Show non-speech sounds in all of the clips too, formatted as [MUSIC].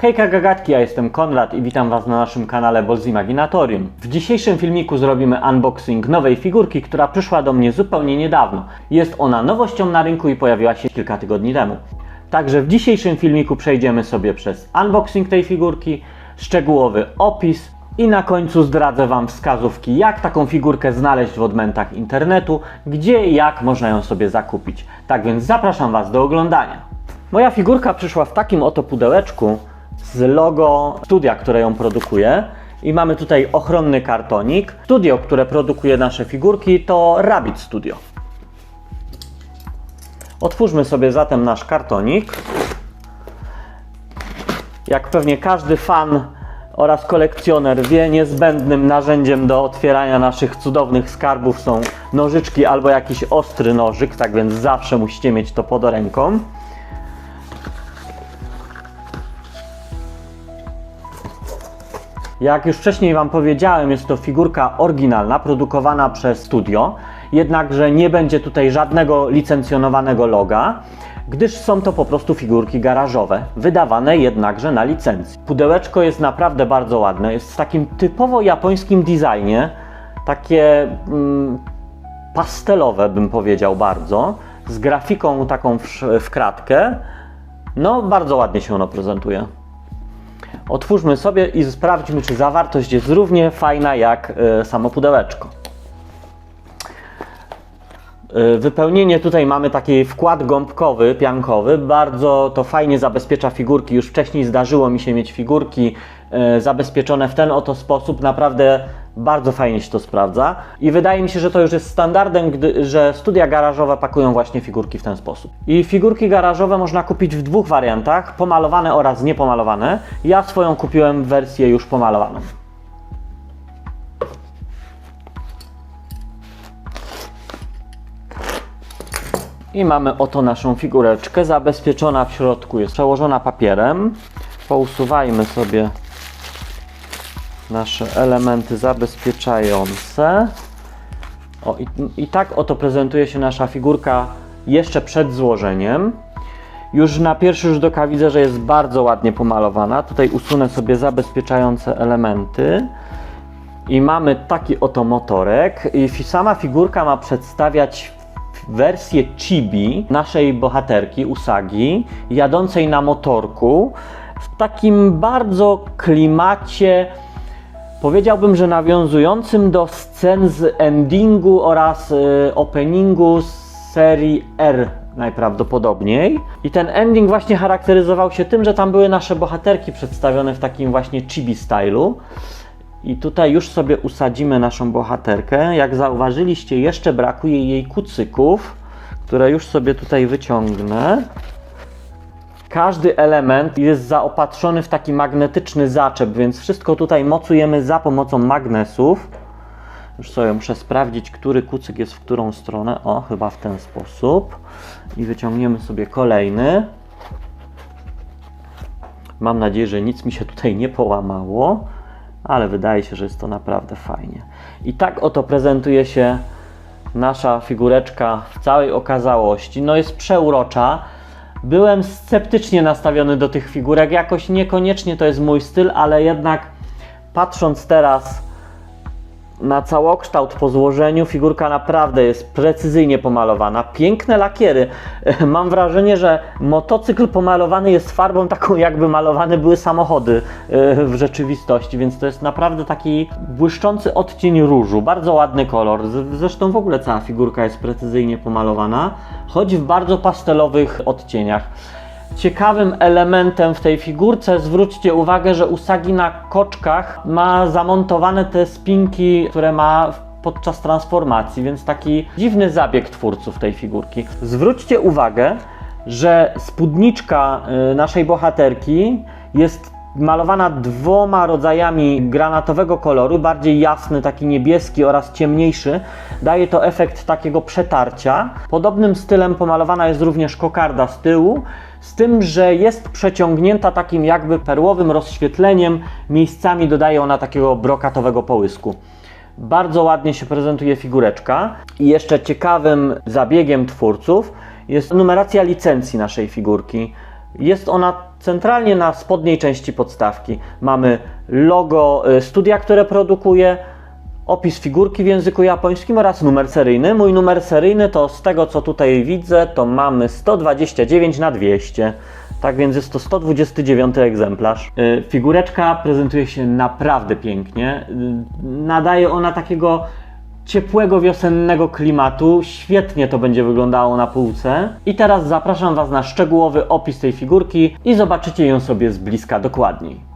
Hejka gagatki, ja jestem Konrad i witam Was na naszym kanale Bolz Imaginatorium. W dzisiejszym filmiku zrobimy unboxing nowej figurki, która przyszła do mnie zupełnie niedawno. Jest ona nowością na rynku i pojawiła się kilka tygodni temu. Także w dzisiejszym filmiku przejdziemy sobie przez unboxing tej figurki, szczegółowy opis i na końcu zdradzę Wam wskazówki, jak taką figurkę znaleźć w odmętach internetu, gdzie i jak można ją sobie zakupić. Tak więc zapraszam Was do oglądania. Moja figurka przyszła w takim oto pudełeczku z logo studia, które ją produkuje. I mamy tutaj ochronny kartonik. Studio, które produkuje nasze figurki to Rabbit Studio. Otwórzmy sobie zatem nasz kartonik. Jak pewnie każdy fan oraz kolekcjoner wie, niezbędnym narzędziem do otwierania naszych cudownych skarbów są nożyczki albo jakiś ostry nożyk, tak więc zawsze musicie mieć to pod ręką. Jak już wcześniej Wam powiedziałem, jest to figurka oryginalna, produkowana przez studio, jednakże nie będzie tutaj żadnego licencjonowanego loga, gdyż są to po prostu figurki garażowe, wydawane jednakże na licencji. Pudełeczko jest naprawdę bardzo ładne, jest w takim typowo japońskim designie, takie mm, pastelowe bym powiedział bardzo, z grafiką taką w, w kratkę. No, bardzo ładnie się ono prezentuje. Otwórzmy sobie i sprawdźmy, czy zawartość jest równie fajna jak e, samo pudełeczko. E, Wypełnienie tutaj mamy taki wkład gąbkowy, piankowy. Bardzo to fajnie zabezpiecza figurki. Już wcześniej zdarzyło mi się mieć figurki e, zabezpieczone w ten oto sposób. Naprawdę bardzo fajnie się to sprawdza. I wydaje mi się, że to już jest standardem, gdy, że studia garażowe pakują właśnie figurki w ten sposób. I figurki garażowe można kupić w dwóch wariantach: pomalowane oraz niepomalowane. Ja swoją kupiłem wersję już pomalowaną. I mamy oto naszą figureczkę zabezpieczona w środku, jest przełożona papierem. Pousuwajmy sobie nasze elementy zabezpieczające. O, i, I tak oto prezentuje się nasza figurka jeszcze przed złożeniem. Już na pierwszy rzut oka widzę, że jest bardzo ładnie pomalowana. Tutaj usunę sobie zabezpieczające elementy. I mamy taki oto motorek. I sama figurka ma przedstawiać wersję chibi naszej bohaterki Usagi, jadącej na motorku w takim bardzo klimacie Powiedziałbym, że nawiązującym do scen z endingu oraz y, openingu z serii R najprawdopodobniej. I ten ending właśnie charakteryzował się tym, że tam były nasze bohaterki przedstawione w takim właśnie chibi stylu. I tutaj już sobie usadzimy naszą bohaterkę. Jak zauważyliście, jeszcze brakuje jej kucyków, które już sobie tutaj wyciągnę. Każdy element jest zaopatrzony w taki magnetyczny zaczep, więc wszystko tutaj mocujemy za pomocą magnesów. Już sobie muszę sprawdzić, który kucyk jest w którą stronę. O, chyba w ten sposób. I wyciągniemy sobie kolejny. Mam nadzieję, że nic mi się tutaj nie połamało, ale wydaje się, że jest to naprawdę fajnie. I tak oto prezentuje się nasza figureczka w całej okazałości. No jest przeurocza. Byłem sceptycznie nastawiony do tych figurek. Jakoś niekoniecznie to jest mój styl, ale jednak patrząc teraz na całokształt po złożeniu, figurka naprawdę jest precyzyjnie pomalowana. Piękne lakiery. [LAUGHS] Mam wrażenie, że motocykl pomalowany jest farbą taką, jakby malowane były samochody e, w rzeczywistości, więc to jest naprawdę taki błyszczący odcień różu. Bardzo ładny kolor. Zresztą w ogóle cała figurka jest precyzyjnie pomalowana, choć w bardzo pastelowych odcieniach. Ciekawym elementem w tej figurce, zwróćcie uwagę, że Usagi na koczkach ma zamontowane te spinki, które ma podczas transformacji, więc taki dziwny zabieg twórców tej figurki. Zwróćcie uwagę, że spódniczka y, naszej bohaterki jest malowana dwoma rodzajami granatowego koloru, bardziej jasny, taki niebieski oraz ciemniejszy. Daje to efekt takiego przetarcia. Podobnym stylem pomalowana jest również kokarda z tyłu, z tym, że jest przeciągnięta takim jakby perłowym rozświetleniem. Miejscami dodaje ona takiego brokatowego połysku. Bardzo ładnie się prezentuje figureczka. I jeszcze ciekawym zabiegiem twórców jest numeracja licencji naszej figurki. Jest ona centralnie na spodniej części podstawki. Mamy logo y, studia, które produkuje, opis figurki w języku japońskim oraz numer seryjny. Mój numer seryjny to z tego co tutaj widzę, to mamy 129 na 200. Tak więc jest to 129 egzemplarz. Y, Figureczka prezentuje się naprawdę pięknie. Y, Nadaje ona takiego ciepłego wiosennego klimatu. Świetnie to będzie wyglądało na półce. I teraz zapraszam Was na szczegółowy opis tej figurki i zobaczycie ją sobie z bliska dokładniej.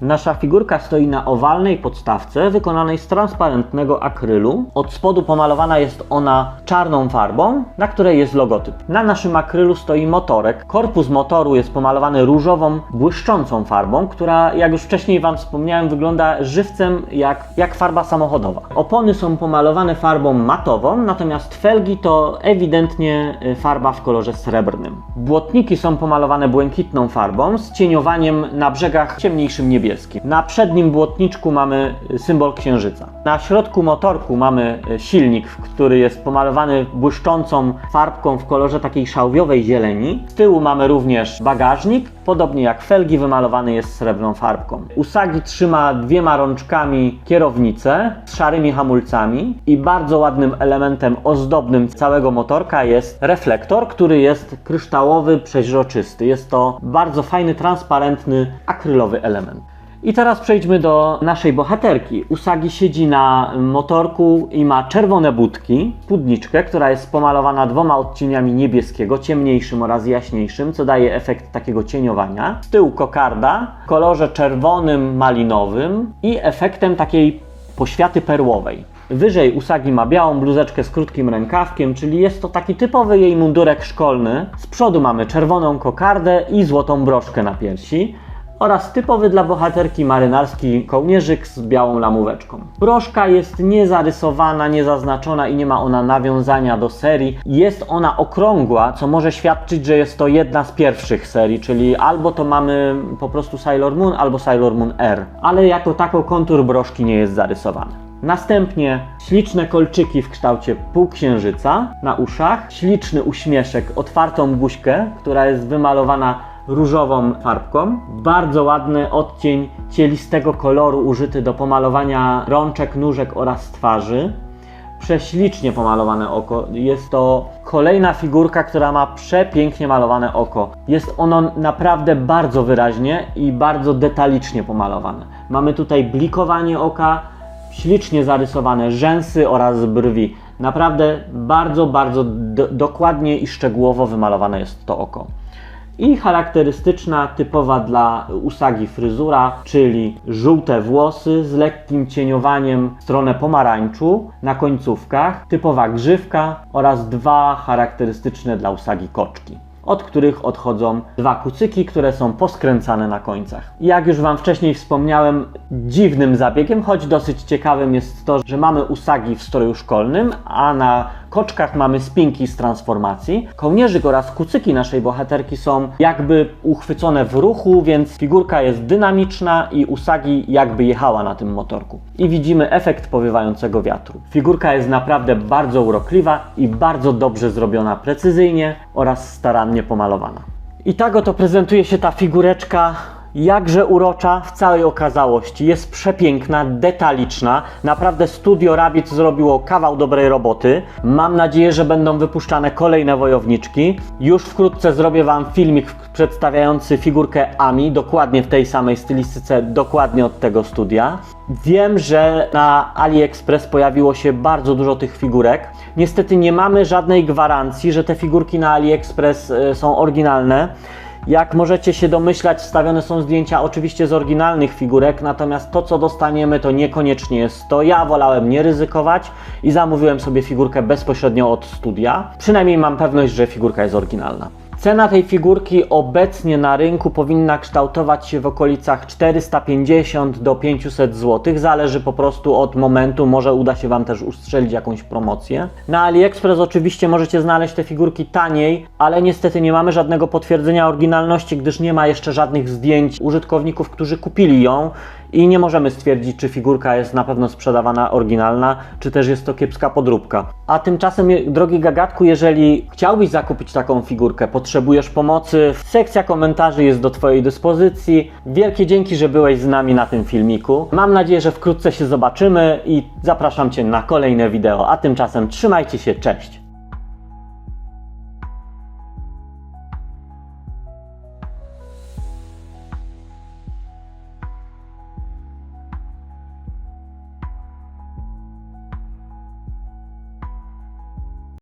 Nasza figurka stoi na owalnej podstawce wykonanej z transparentnego akrylu. Od spodu pomalowana jest ona czarną farbą, na której jest logotyp. Na naszym akrylu stoi motorek. Korpus motoru jest pomalowany różową, błyszczącą farbą, która, jak już wcześniej Wam wspomniałem, wygląda żywcem jak, jak farba samochodowa. Opony są pomalowane farbą matową, natomiast felgi to ewidentnie y, farba w kolorze srebrnym. Błotniki są pomalowane błękitną farbą z cieniowaniem na brzegach ciemniejszym niebieskim. Na przednim błotniczku mamy y, symbol księżyca. Na środku motorku mamy y, silnik, który jest pomalowany błyszczącą farbką w kolorze takiej szałwiowej zieleni. Z tyłu mamy również bagażnik, podobnie jak felgi wymalowany jest srebrną farbką. Usagi trzyma dwiema rączkami kierownicę z szarymi hamulcami i bardzo ładnym elementem ozdobnym całego motorka jest reflektor, który jest kryształowy, przeźroczysty. Jest to bardzo fajny, transparentny, akrylowy element. I teraz przejdźmy do naszej bohaterki. Usagi siedzi na motorku i ma czerwone budki, spódniczkę, która jest pomalowana dwoma odcieniami niebieskiego, ciemniejszym oraz jaśniejszym, co daje efekt takiego cieniowania. Z tyłu kokarda w kolorze czerwonym, malinowym i efektem takiej poświaty perłowej. Wyżej Usagi ma białą bluzeczkę z krótkim rękawkiem, czyli jest to taki typowy jej mundurek szkolny. Z przodu mamy czerwoną kokardę i złotą broszkę na piersi oraz typowy dla bohaterki marynarski kołnierzyk z białą lamóweczką. Broszka jest niezarysowana, niezaznaczona i nie ma ona nawiązania do serii. Jest ona okrągła, co może świadczyć, że jest to jedna z pierwszych serii, czyli albo to mamy po prostu Sailor Moon, albo Sailor Moon R. Ale jako tako kontur broszki nie jest zarysowany. Następnie śliczne kolczyki w kształcie półksiężyca na uszach, śliczny uśmieszek, otwartą buźkę, która jest wymalowana różową farbką. Bardzo ładny odcień cielistego koloru użyty do pomalowania rączek, nóżek oraz twarzy. Prześlicznie pomalowane oko. Jest to kolejna figurka, która ma przepięknie malowane oko. Jest ono naprawdę bardzo wyraźnie i bardzo detalicznie pomalowane. Mamy tutaj blikowanie oka, ślicznie zarysowane rzęsy oraz brwi. Naprawdę bardzo, bardzo do- dokładnie i szczegółowo wymalowane jest to oko. I charakterystyczna, typowa dla Usagi fryzura, czyli żółte włosy z lekkim cieniowaniem w stronę pomarańczu na końcówkach, typowa grzywka oraz dwa charakterystyczne dla Usagi koczki od których odchodzą dwa kucyki, które są poskręcane na końcach. Jak już Wam wcześniej wspomniałem, dziwnym zabiegiem, choć dosyć ciekawym jest to, że mamy usagi w stroju szkolnym, a na koczkach mamy spinki z transformacji. Kołnierzyk oraz kucyki naszej bohaterki są jakby uchwycone w ruchu, więc figurka jest dynamiczna i usagi jakby jechała na tym motorku. I widzimy efekt powiewającego wiatru. Figurka jest naprawdę bardzo urokliwa i bardzo dobrze zrobiona precyzyjnie oraz starannie pomalowana. I tak oto prezentuje się ta figureczka jakże urocza w całej okazałości. Jest przepiękna, detaliczna. Naprawdę Studio Rabbit zrobiło kawał dobrej roboty. Mam nadzieję, że będą wypuszczane kolejne wojowniczki. Już wkrótce zrobię Wam filmik przedstawiający figurkę Ami, dokładnie w tej samej stylistyce, dokładnie od tego studia. Wiem, że na AliExpress pojawiło się bardzo dużo tych figurek. Niestety nie mamy żadnej gwarancji, że te figurki na AliExpress y, są oryginalne. Jak możecie się domyślać, wstawione są zdjęcia oczywiście z oryginalnych figurek, natomiast to, co dostaniemy, to niekoniecznie jest to. Ja wolałem nie ryzykować i zamówiłem sobie figurkę bezpośrednio od studia. Przynajmniej mam pewność, że figurka jest oryginalna. Cena tej figurki obecnie na rynku powinna kształtować się w okolicach 450 do 500 zł. Zależy po prostu od momentu, może uda się Wam też ustrzelić jakąś promocję. Na AliExpress oczywiście możecie znaleźć te figurki taniej, ale niestety nie mamy żadnego potwierdzenia oryginalności, gdyż nie ma jeszcze żadnych zdjęć użytkowników, którzy kupili ją i nie możemy stwierdzić, czy figurka jest na pewno sprzedawana oryginalna, czy też jest to kiepska podróbka. A tymczasem, drogi gagatku, jeżeli chciałbyś zakupić taką figurkę, potrzebujesz pomocy, sekcja komentarzy jest do Twojej dyspozycji. Wielkie dzięki, że byłeś z nami na tym filmiku. Mam nadzieję, że wkrótce się zobaczymy i zapraszam Cię na kolejne wideo. A tymczasem trzymajcie się, cześć!